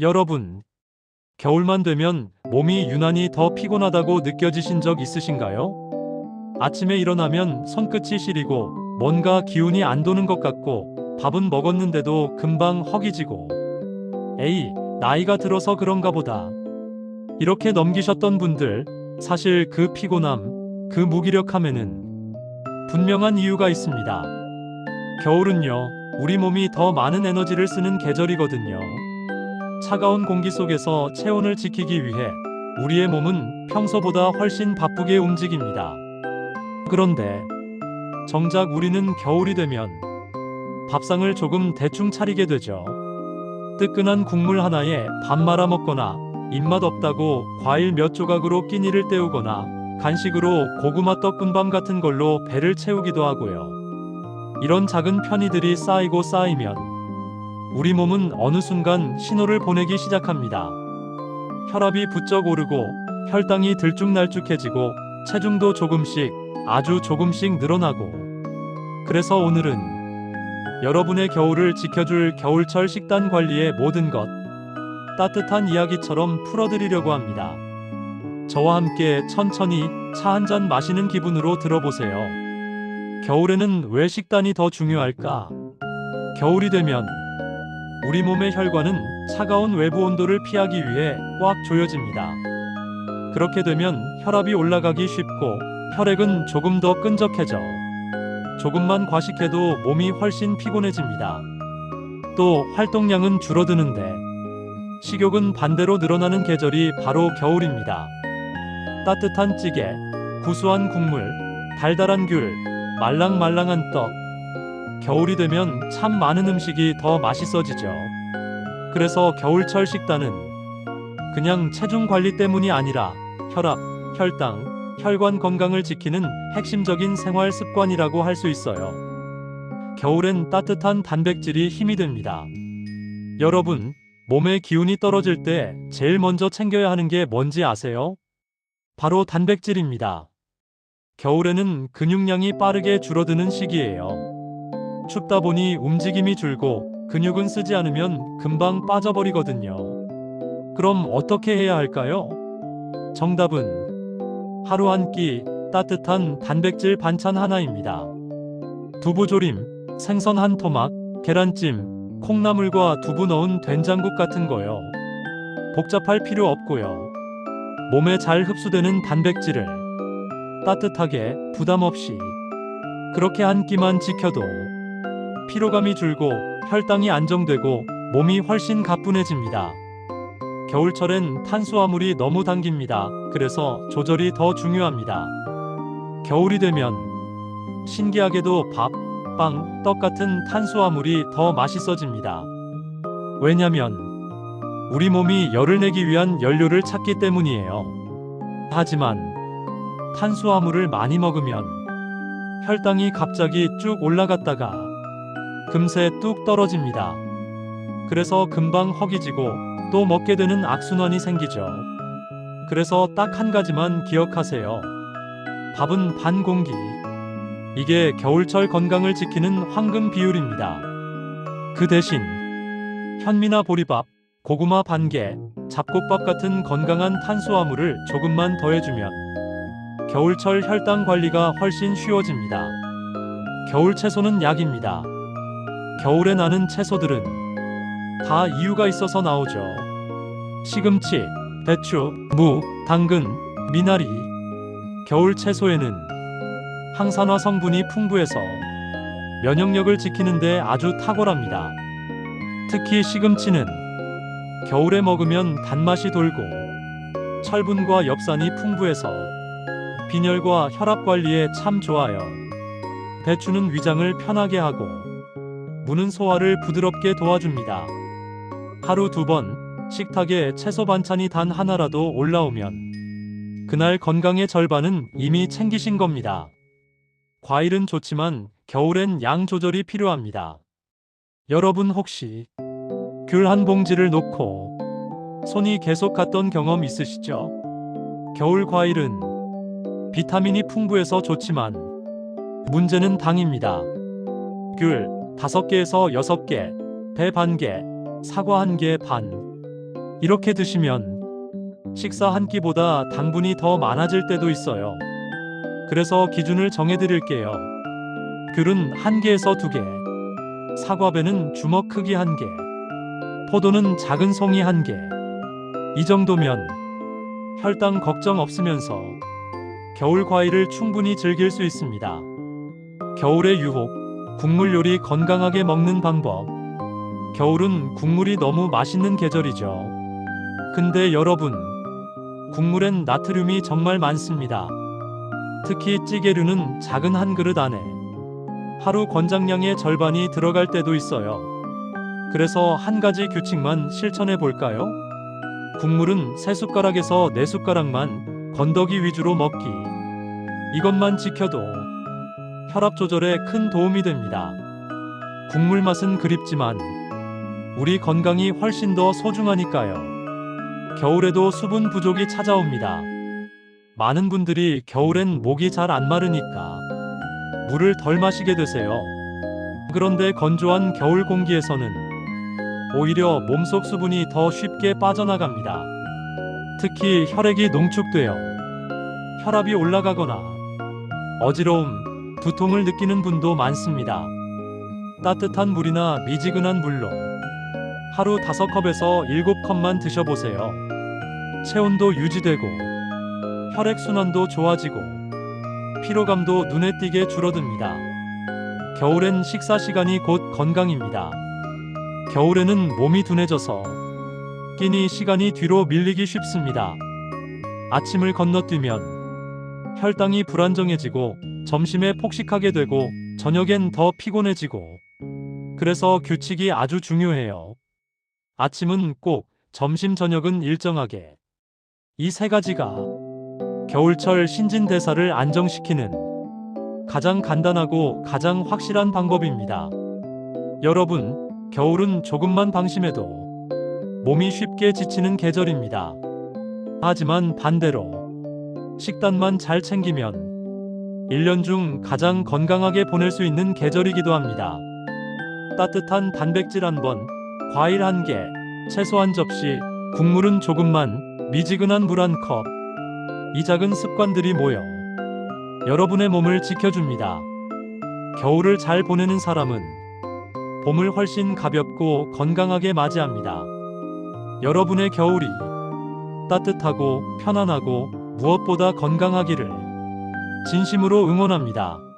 여러분, 겨울만 되면 몸이 유난히 더 피곤하다고 느껴지신 적 있으신가요? 아침에 일어나면 손끝이 시리고 뭔가 기운이 안 도는 것 같고 밥은 먹었는데도 금방 허기지고 에이, 나이가 들어서 그런가 보다. 이렇게 넘기셨던 분들, 사실 그 피곤함, 그 무기력함에는 분명한 이유가 있습니다. 겨울은요, 우리 몸이 더 많은 에너지를 쓰는 계절이거든요. 차가운 공기 속에서 체온을 지키기 위해 우리의 몸은 평소보다 훨씬 바쁘게 움직입니다. 그런데 정작 우리는 겨울이 되면 밥상을 조금 대충 차리게 되죠. 뜨끈한 국물 하나에 밥 말아 먹거나 입맛 없다고 과일 몇 조각으로 끼니를 때우거나 간식으로 고구마 떡분밤 같은 걸로 배를 채우기도 하고요. 이런 작은 편의들이 쌓이고 쌓이면 우리 몸은 어느 순간 신호를 보내기 시작합니다. 혈압이 부쩍 오르고 혈당이 들쭉날쭉해지고 체중도 조금씩 아주 조금씩 늘어나고 그래서 오늘은 여러분의 겨울을 지켜줄 겨울철 식단 관리의 모든 것 따뜻한 이야기처럼 풀어드리려고 합니다. 저와 함께 천천히 차 한 잔 마시는 기분으로 들어보세요. 겨울에는 왜 식단이 더 중요할까? 겨울이 되면 우리 몸의 혈관은 차가운 외부 온도를 피하기 위해 꽉 조여집니다. 그렇게 되면 혈압이 올라가기 쉽고 혈액은 조금 더 끈적해져. 조금만 과식해도 몸이 훨씬 피곤해집니다. 또 활동량은 줄어드는데 식욕은 반대로 늘어나는 계절이 바로 겨울입니다. 따뜻한 찌개, 구수한 국물, 달달한 귤, 말랑말랑한 떡. 겨울이 되면 참 많은 음식이 더 맛있어지죠. 그래서 겨울철 식단은 그냥 체중 관리 때문이 아니라 혈압, 혈당, 혈관 건강을 지키는 핵심적인 생활 습관이라고 할 수 있어요. 겨울엔 따뜻한 단백질이 힘이 됩니다. 여러분, 몸의 기운이 떨어질 때 제일 먼저 챙겨야 하는 게 뭔지 아세요? 바로 단백질입니다. 겨울에는 근육량이 빠르게 줄어드는 시기예요. 춥다 보니 움직임이 줄고 근육은 쓰지 않으면 금방 빠져버리거든요. 그럼 어떻게 해야 할까요? 정답은 하루 한 끼 따뜻한 단백질 반찬 하나입니다. 두부조림, 생선 한 토막, 계란찜, 콩나물과 두부 넣은 된장국 같은 거요. 복잡할 필요 없고요. 몸에 잘 흡수되는 단백질을 따뜻하게 부담 없이 그렇게 한 끼만 지켜도 피로감이 줄고 혈당이 안정되고 몸이 훨씬 가뿐해집니다. 겨울철엔 탄수화물이 너무 당깁니다. 그래서 조절이 더 중요합니다. 겨울이 되면 신기하게도 밥, 빵, 떡 같은 탄수화물이 더 맛있어집니다. 왜냐면 우리 몸이 열을 내기 위한 연료를 찾기 때문이에요. 하지만 탄수화물을 많이 먹으면 혈당이 갑자기 쭉 올라갔다가 금세 뚝 떨어집니다. 그래서 금방 허기지고 또 먹게 되는 악순환이 생기죠. 그래서 딱 한 가지만 기억하세요. 밥은 반 공기. 이게 겨울철 건강을 지키는 황금 비율입니다. 그 대신 현미나 보리밥, 고구마 반개, 잡곡밥 같은 건강한 탄수화물을 조금만 더해주면 겨울철 혈당 관리가 훨씬 쉬워집니다. 겨울 채소는 약입니다. 겨울에 나는 채소들은 다 이유가 있어서 나오죠. 시금치, 배추, 무, 당근, 미나리. 겨울 채소에는 항산화 성분이 풍부해서 면역력을 지키는데 아주 탁월합니다. 특히 시금치는 겨울에 먹으면 단맛이 돌고 철분과 엽산이 풍부해서 빈혈과 혈압 관리에 참 좋아요. 배추는 위장을 편하게 하고 무는 소화를 부드럽게 도와줍니다. 하루 두 번 식탁에 채소 반찬이 단 하나라도 올라오면 그날 건강의 절반은 이미 챙기신 겁니다. 과일은 좋지만 겨울엔 양 조절이 필요합니다. 여러분 혹시 귤 한 봉지를 놓고 손이 계속 갔던 경험 있으시죠? 겨울 과일은 비타민이 풍부해서 좋지만 문제는 당입니다. 귤 5개에서 6개, 배 반 개, 사과 한 개 반. 이렇게 드시면 식사 한 끼보다 당분이 더 많아질 때도 있어요. 그래서 기준을 정해드릴게요. 귤은 한 개에서 두 개, 사과배는 주먹 크기 한 개, 포도는 작은 송이 한 개. 이 정도면 혈당 걱정 없으면서 겨울 과일을 충분히 즐길 수 있습니다. 겨울의 유혹, 국물 요리 건강하게 먹는 방법. 겨울은 국물이 너무 맛있는 계절이죠. 근데 여러분, 국물엔 나트륨이 정말 많습니다. 특히 찌개류는 작은 한 그릇 안에 하루 권장량의 절반이 들어갈 때도 있어요. 그래서 한 가지 규칙만 실천해 볼까요? 국물은 세 숟가락에서 네 숟가락만 건더기 위주로 먹기. 이것만 지켜도 혈압 조절에 큰 도움이 됩니다. 국물 맛은 그립지만 우리 건강이 훨씬 더 소중하니까요. 겨울에도 수분 부족이 찾아옵니다. 많은 분들이 겨울엔 목이 잘 안 마르니까 물을 덜 마시게 되세요. 그런데 건조한 겨울 공기에서는 오히려 몸속 수분이 더 쉽게 빠져나갑니다. 특히 혈액이 농축되어 혈압이 올라가거나 어지러움, 두통을 느끼는 분도 많습니다. 따뜻한 물이나 미지근한 물로 하루 5컵에서 7컵만 드셔보세요. 체온도 유지되고 혈액순환도 좋아지고 피로감도 눈에 띄게 줄어듭니다. 겨울엔 식사 시간이 곧 건강입니다. 겨울에는 몸이 둔해져서 끼니 시간이 뒤로 밀리기 쉽습니다. 아침을 건너뛰면 혈당이 불안정해지고 점심에 폭식하게 되고 저녁엔 더 피곤해지고 그래서 규칙이 아주 중요해요. 아침은 꼭, 점심 저녁은 일정하게. 이 세 가지가 겨울철 신진대사를 안정시키는 가장 간단하고 가장 확실한 방법입니다. 여러분, 겨울은 조금만 방심해도 몸이 쉽게 지치는 계절입니다. 하지만 반대로 식단만 잘 챙기면 1년 중 가장 건강하게 보낼 수 있는 계절이기도 합니다. 따뜻한 단백질 한 번, 과일 한 개, 채소 한 접시, 국물은 조금만, 미지근한 물 한 컵. 이 작은 습관들이 모여 여러분의 몸을 지켜줍니다. 겨울을 잘 보내는 사람은 봄을 훨씬 가볍고 건강하게 맞이합니다. 여러분의 겨울이 따뜻하고 편안하고 무엇보다 건강하기를 진심으로 응원합니다.